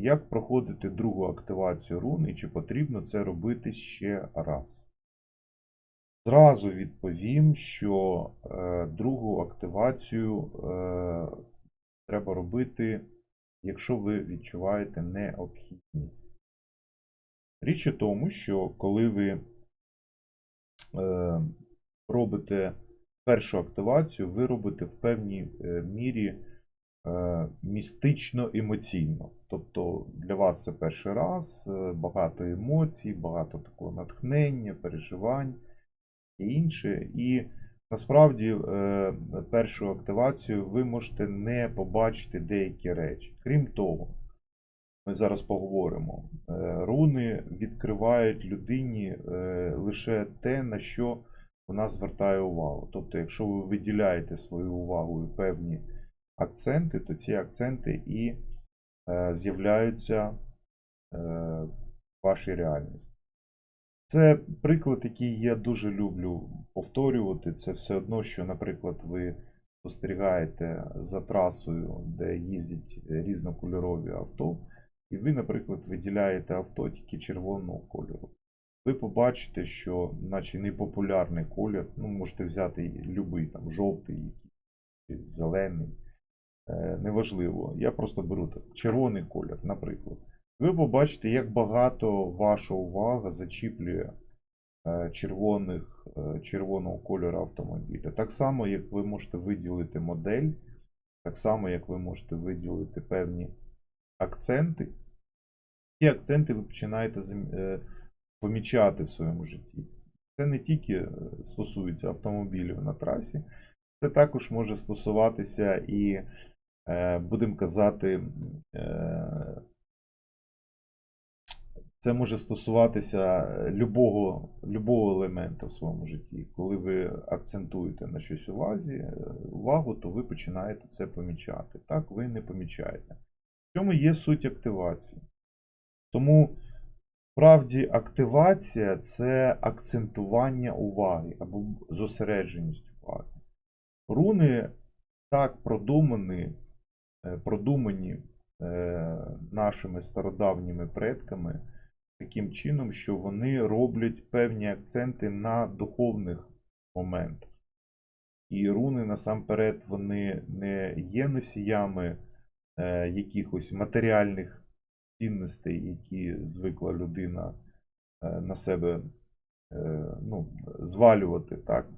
Як проходити другу активацію рун і чи потрібно це робити ще раз? Зразу відповім, що е, другу активацію е, треба робити, якщо ви відчуваєте необхідність. Річ у тому, що коли ви е, робите першу активацію, ви робите в певній е, мірі е, містично-емоційно. Тобто для вас це перший раз, е, багато емоцій, багато такого натхнення, переживань і інше. І насправді е, першу активацію ви можете не побачити деякі речі. Крім того, ми зараз поговоримо. Руни відкривають людині лише те, на що вона звертає увагу. Тобто, якщо ви виділяєте свою увагу і певні акценти, то ці акценти і е, з'являються е, в вашій реальності. Це приклад, який я дуже люблю повторювати. Це все одно, що, наприклад, ви спостерігаєте за трасою, де їздять різнокольорові авто, і ви, наприклад, виділяєте авто тільки червоного кольору. Ви побачите, що, наче непопулярний колір, ну, можете взяти любий там жовтий, чи зелений, неважливо. Я просто беру так, червоний колір, наприклад. Ви побачите, як багато ваша увага зачіплює е, червоних, е, червоного кольору автомобіля. Так само, як ви можете виділити модель, так само, як ви можете виділити певні акценти. Ті акценти ви починаєте е, помічати в своєму житті. Це не тільки е, стосується автомобілів на трасі, це також може стосуватися і, е, будемо казати, е, це може стосуватися любого, любого елемента в своєму житті. Коли ви акцентуєте на щось увазі, е, увагу, то ви починаєте це помічати. Так, ви не помічаєте. В цьому є суть активації. Тому справді активація це акцентування уваги або зосередженість уваги. Руни так продумані, е, продумані е, нашими стародавніми предками таким чином, що вони роблять певні акценти на духовних моментах. І руни насамперед вони не є носіями е, якихось матеріальних цінностей, які звикла людина е, на себе е, ну, звалювати, так?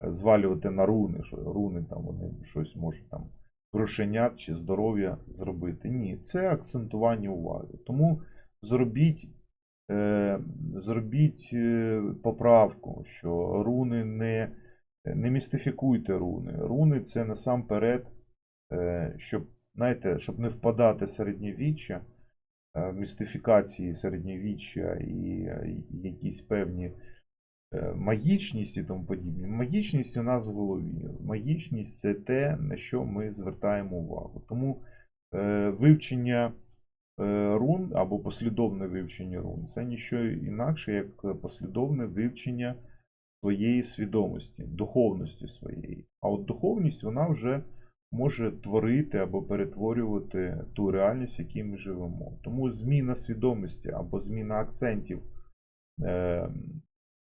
звалювати на руни, що руни там вони щось можуть там грошенят чи здоров'я зробити. Ні, це акцентування уваги. Тому зробіть, е, зробіть е, поправку, що руни не, не містифікуйте руни. Руни це насамперед, е, щоб, знаєте, щоб не впадати середньовіччя, в містифікації середньовіччя і якісь певні магічність і тому подібне. Магічність у нас в голові. Магічність це те, на що ми звертаємо увагу. Тому е, вивчення е, рун або послідовне вивчення рун це ніщо інакше, як послідовне вивчення своєї свідомості, духовності своєї. А от духовність вона вже може творити або перетворювати ту реальність, в якій ми живемо. Тому зміна свідомості або зміна акцентів е,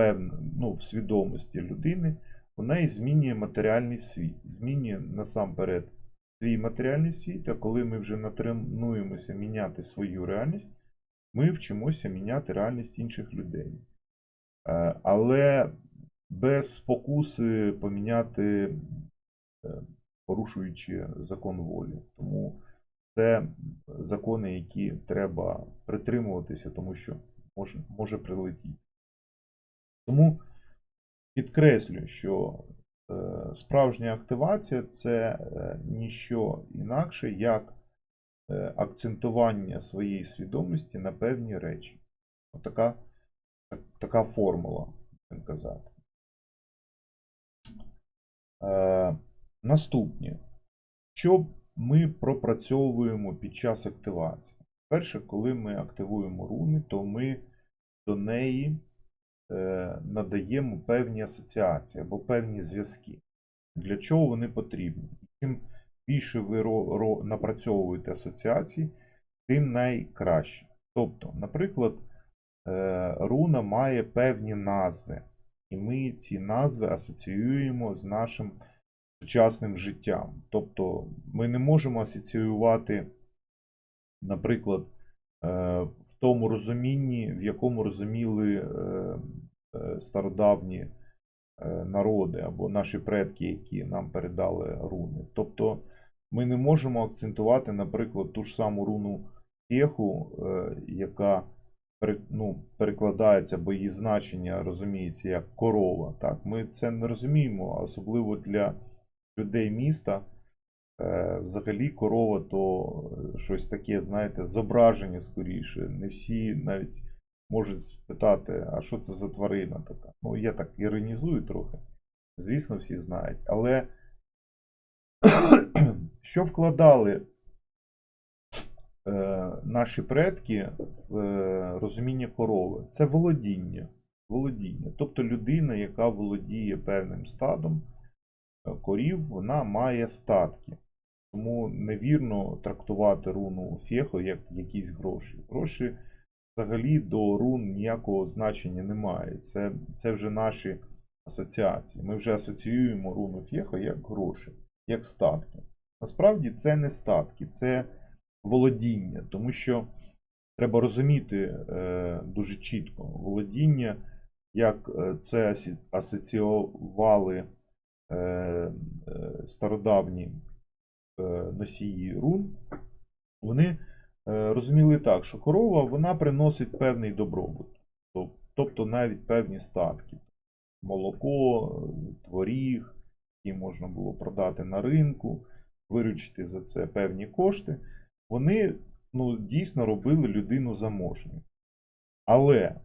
певна, ну, в свідомості людини, вона і змінює матеріальний світ. Змінює насамперед свій матеріальний світ, а коли ми вже натренуємося міняти свою реальність, ми вчимося міняти реальність інших людей. Е, Але без спокуси поміняти, е, порушуючи закон волі. Тому це закони, які треба притримуватися, тому що може, може прилетіти. Тому підкреслюю, що е, справжня активація це е, ніщо інакше, як е, акцентування своєї свідомості на певні речі. Отака, так- така формула, будемо казати. Е. Що ми пропрацьовуємо під час активації? Перше, коли ми активуємо руни, то ми до неї надаємо певні асоціації або певні зв'язки. Для чого вони потрібні? Чим більше ви напрацьовуєте асоціацій, тим найкраще. Тобто, наприклад, е, руна має певні назви, і ми ці назви асоціюємо з нашим сучасним життям. Тобто, ми не можемо асоціювати, наприклад, е, в тому розумінні, в якому розуміли е, е, стародавні е, народи або наші предки, які нам передали руни. Тобто ми не можемо акцентувати, наприклад, ту ж саму руну Феху, е, яка ну, перекладається, бо її значення розуміється як корова. Так? Ми це не розуміємо, особливо для людей міста. Е, Взагалі корова то е, щось таке, знаєте, зображення скоріше. Не всі навіть можуть спитати, а що це за тварина така. Ну, я так іронізую трохи. Звісно, всі знають. Але що вкладали е, наші предки в е, розуміння корови? Це володіння. володіння. Тобто людина, яка володіє певним стадом е, корів, вона має статки. Тому невірно трактувати руну Фехо як якісь гроші. Гроші взагалі до рун ніякого значення не мають. Це, це вже наші асоціації. Ми вже асоціюємо руну Фехо як гроші, як статки. Насправді це не статки, це володіння, тому що треба розуміти е, дуже чітко володіння, як е, це асоціювали е, е, стародавні носії рун. Вони е, розуміли так, що корова вона приносить певний добробут, тобто навіть певні статки. Молоко, е, творіг, які можна було продати на ринку, виручити за це певні кошти. Вони ну, дійсно робили людину заможною. Але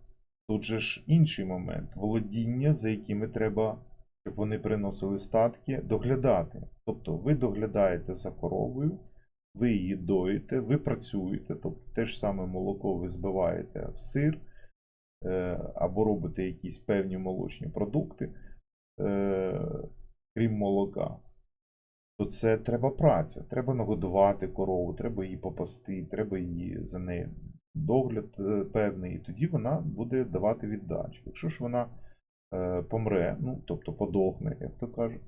тут же ж інший момент володіння, за якими треба, щоб вони приносили статки, доглядати. Тобто ви доглядаєте за коровою, ви її доїте, ви працюєте, тобто те ж саме молоко ви збиваєте в сир е, або робите якісь певні молочні продукти, е, крім молока. То це треба праця. Треба нагодувати корову, треба її попасти, треба її за нею догляд е, певний, і тоді вона буде давати віддачу. Якщо ж вона помре, ну тобто подохне, як то кажуть,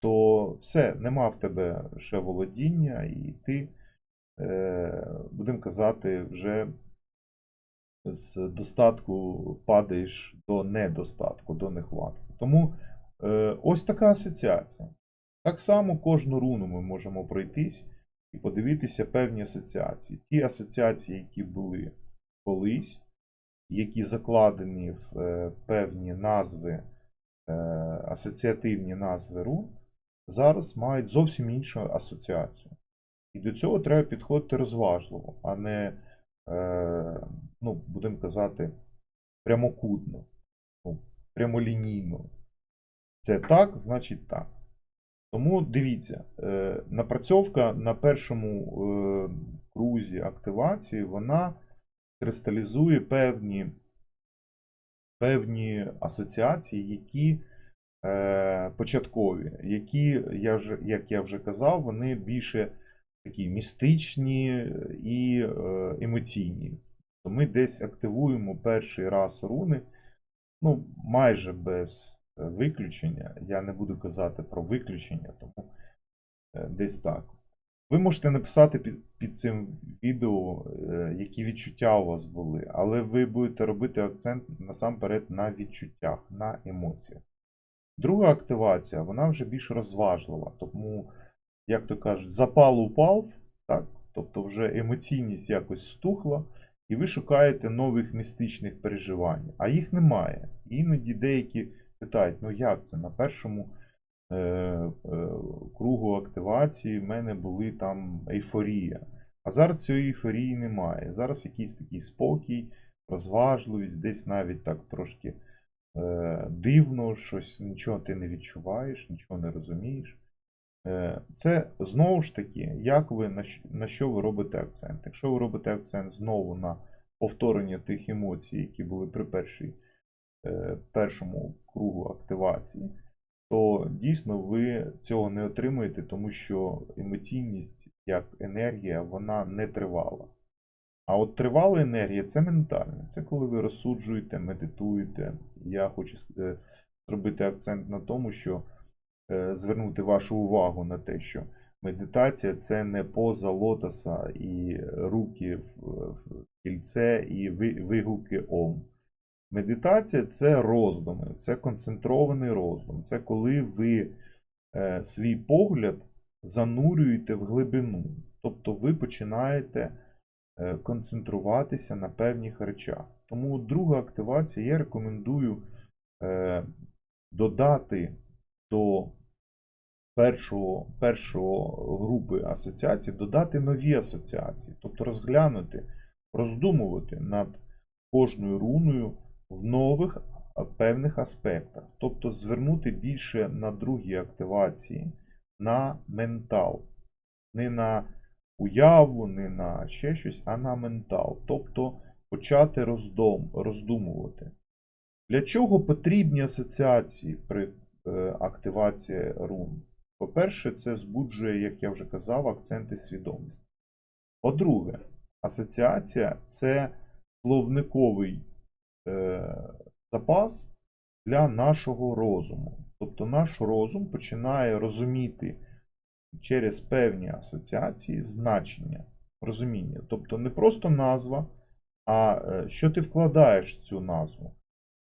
то все, нема в тебе ще володіння, і ти, е, будемо казати, вже з достатку падаєш до недостатку, до нехватки. Тому е, ось така асоціація. Так само кожну руну ми можемо пройтись і подивитися певні асоціації. Ті асоціації, які були колись, які закладені в е, певні назви, е, асоціативні назви рун, зараз мають зовсім іншу асоціацію. І до цього треба підходити розважливо, а не, е, ну, будемо казати, прямокутно, ну, прямолінійно. Це так, значить так. Тому дивіться, напрацьовка на першому крузі активації, вона кристалізує певні, певні асоціації, які е, початкові, які, я вже, як я вже казав, вони більше такі містичні і е, емоційні. То ми десь активуємо перший раз руни, ну, майже без виключення. Я не буду казати про виключення, тому е, десь так. Ви можете написати під, під цим відео, е, які відчуття у вас були, але ви будете робити акцент насамперед на відчуттях, на емоціях. Друга активація, вона вже більш розважлива, тому, як то кажуть, запал упав, так? тобто вже емоційність якось стухла, і ви шукаєте нових містичних переживань, а їх немає. Іноді деякі питають, ну як це? На першому кругу активації в мене були там ейфорія. А зараз цієї ейфорії немає. Зараз якийсь такий спокій, розважливість, десь навіть так трошки е, дивно, щось нічого ти не відчуваєш, нічого не розумієш. Е, Це знову ж таки, як ви на що, ви робите акцент. Якщо ви робите акцент знову на повторення тих емоцій, які були при першій, е, першому кругу активації, то дійсно ви цього не отримаєте, тому що емоційність як енергія, вона не тривала. А от тривала енергія це ментальне. Це коли ви розсуджуєте, медитуєте. Я хочу е, зробити акцент на тому, що е, звернути вашу увагу на те, що медитація це не поза лотоса і руки в в кільце і вигуки ом. Медитація це роздуми, це концентрований роздум. Це коли ви е, свій погляд занурюєте в глибину. Тобто ви починаєте е, концентруватися на певних речах. Тому друга активація я рекомендую е, додати до першого, першого групи асоціацій, додати нові асоціації, тобто розглянути, роздумувати над кожною руною в нових певних аспектах. Тобто звернути більше на другі активації, на ментал. Не на уяву, не на ще щось, а на ментал. Тобто почати роздум, роздумувати. Для чого потрібні асоціації при е, активації рун? По-перше, це збуджує, як я вже казав, акценти свідомості. По-друге, асоціація це словниковий запас для нашого розуму. Тобто наш розум починає розуміти через певні асоціації значення, розуміння. Тобто не просто назва, а е, що ти вкладаєш в цю назву,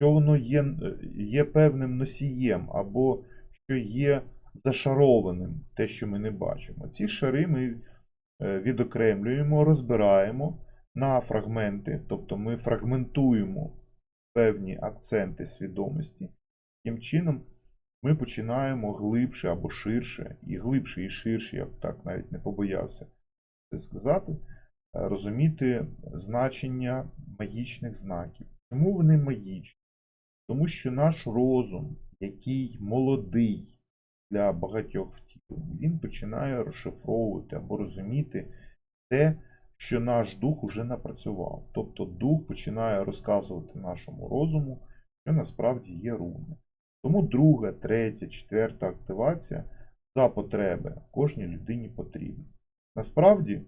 що воно є, е, є певним носієм, або що є зашарованим, те, що ми не бачимо. Ці шари ми е, відокремлюємо, розбираємо на фрагменти, тобто ми фрагментуємо певні акценти свідомості. Таким чином, ми починаємо глибше або ширше, і глибше і ширше, я б так навіть не побоявся це сказати, е, розуміти значення магічних знаків. Чому вони магічні? Тому що наш розум, який молодий для багатьох втілень, він починає розшифровувати або розуміти те, що наш дух уже напрацював. Тобто дух починає розказувати нашому розуму, що насправді є руни. Тому друга, третя, четверта активація за потреби кожній людині потрібна. Насправді,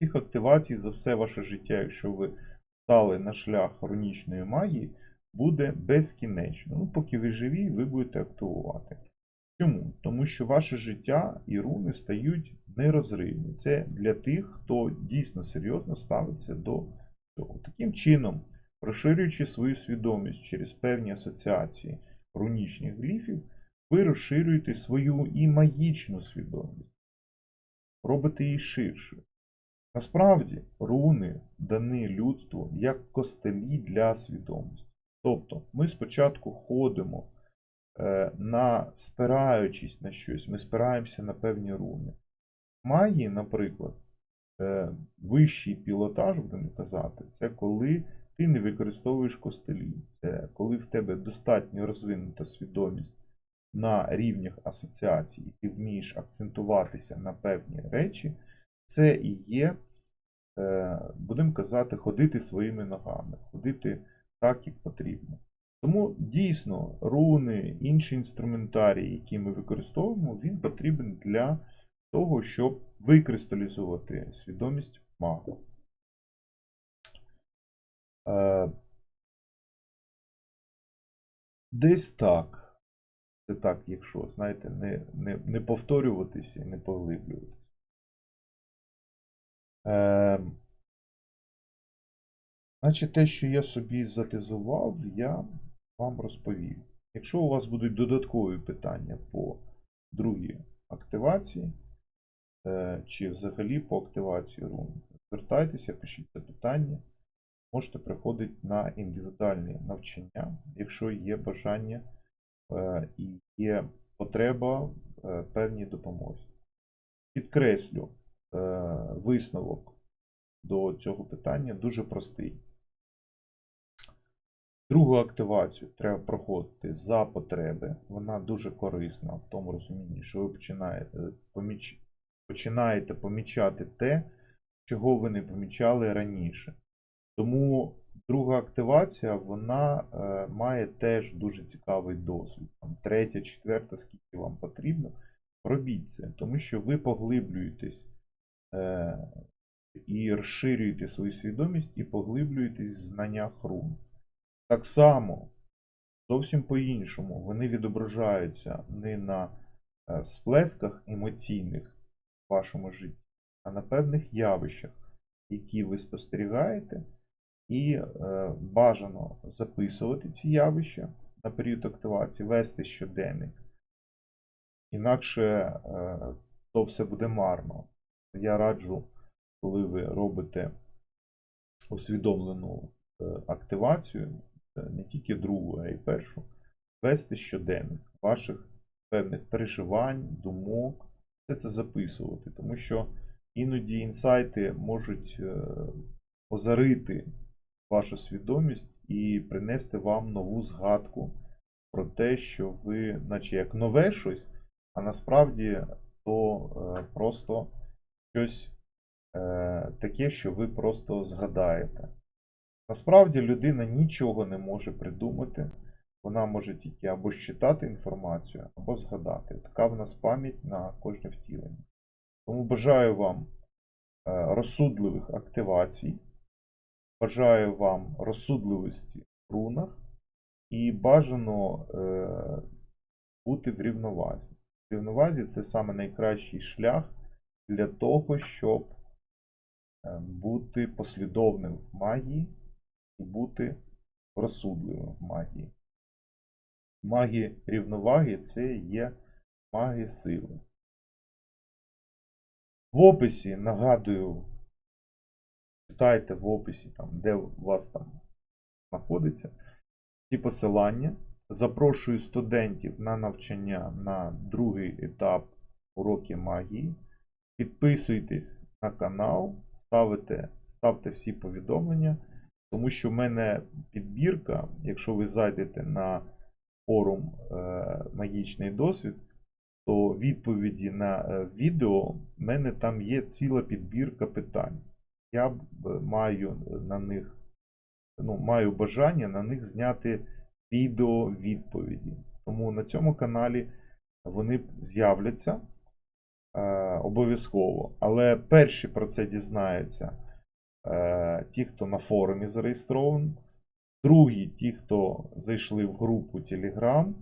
цих активацій за все ваше життя, якщо ви стали на шлях рунічної магії, буде безкінечно. Ну, поки ви живі, ви будете активувати. Чому? Тому що ваше життя і руни стають нерозривні. Це для тих, хто дійсно серйозно ставиться до цього. Таким чином, розширюючи свою свідомість через певні асоціації рунічних гліфів, ви розширюєте свою і магічну свідомість, робите її ширшою. Насправді, руни дані людству як костелі для свідомості. Тобто, ми спочатку ходимо на спираючись на щось, ми спираємося на певні руни. Магії, наприклад, е, вищий пілотаж, будемо казати, це коли ти не використовуєш костелі. Це коли в тебе достатньо розвинута свідомість на рівнях асоціацій, і ти вмієш акцентуватися на певні речі, це і є, е, будемо казати, ходити своїми ногами, ходити так, як потрібно. Тому дійсно руни, інший інструментарій, який ми використовуємо, він потрібен для того, щоб викристалізувати свідомість мага. Е, Десь так. Це так, якщо, знаєте, не, не, не повторюватися і не поглиблюватися. Е, Значить, те, що я собі затезував, я вам розповів. Якщо у вас будуть додаткові питання по другій активації, е, чи взагалі по активації рун, звертайтеся, пишіть запитання. Можете приходити на індивідуальні навчання, якщо є бажання е, і є потреба е, певній допомозі. Підкреслю, висновок до цього питання дуже простий. Другу активацію треба проходити за потреби. Вона дуже корисна в тому розумінні, що ви починаєте, поміч... починаєте помічати те, чого ви не помічали раніше. Тому друга активація вона е, має теж дуже цікавий досвід. Там, третя, четверта, скільки вам потрібно, робіть це, тому що ви поглиблюєтесь е, і розширюєте свою свідомість і поглиблюєтесь в знаннях рун. Так само, зовсім по-іншому, вони відображаються не на е, сплесках емоційних в вашому житті, а на певних явищах, які ви спостерігаєте, і е, бажано записувати ці явища на період активації, вести щоденник. Інакше е, то все буде марно. Я раджу, коли ви робите усвідомлену активацію, не тільки другу, а й першу, вести щоденник ваших певних переживань, думок, все це записувати, тому що іноді інсайти можуть е, озарити вашу свідомість і принести вам нову згадку про те, що ви, наче як нове щось, а насправді то е, просто щось е, таке, що ви просто згадаєте. Насправді людина нічого не може придумати. Вона може тільки або считати інформацію, або згадати. Така в нас пам'ять на кожне втілення. Тому бажаю вам е, розсудливих активацій, бажаю вам розсудливості в рунах і бажано е, бути в рівновазі. В рівновазі це саме найкращий шлях для того, щоб е, бути послідовним в магії і бути розсудливим в магії. Маги рівноваги це є маги сили. В описі, нагадую, читайте в описі, там, де у вас там знаходиться ці посилання. Запрошую студентів на навчання на другий етап уроки магії. Підписуйтесь на канал, ставите, ставте всі повідомлення, тому що в мене підбірка, якщо ви зайдете на форум е, Магічний досвід, то відповіді на е, відео в мене там є ціла підбірка питань. Я е, маю на них, ну, маю бажання на них зняти відео відповіді. Тому на цьому каналі вони з'являться е, обов'язково. Але перші про це дізнаються ті, хто на форумі зареєстрований. Другі ті, хто зайшли в групу Telegram.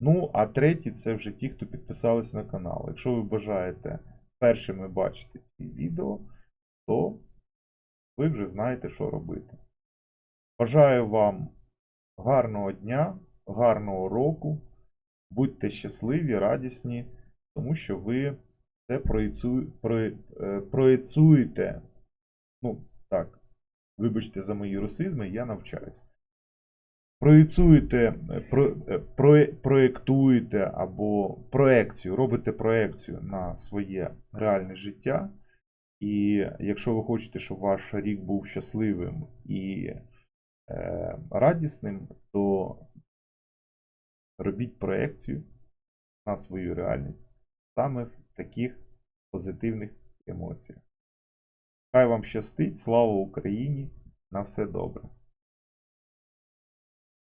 Ну, а треті це вже ті, хто підписались на канал. Якщо ви бажаєте першими бачити ці відео, то ви вже знаєте, що робити. Бажаю вам гарного дня, гарного року. Будьте щасливі, радісні, тому що ви це проєцю- про- е, проєцуєте. Ну, так, вибачте за мої русизми, я навчаюсь. Проєцуєте, про, е, про, проєктуєте або проекцію, робите проекцію на своє реальне життя. І якщо ви хочете, щоб ваш рік був щасливим і е, радісним, то робіть проекцію на свою реальність саме в таких позитивних емоціях. Хай вам щастить, слава Україні! На все добре!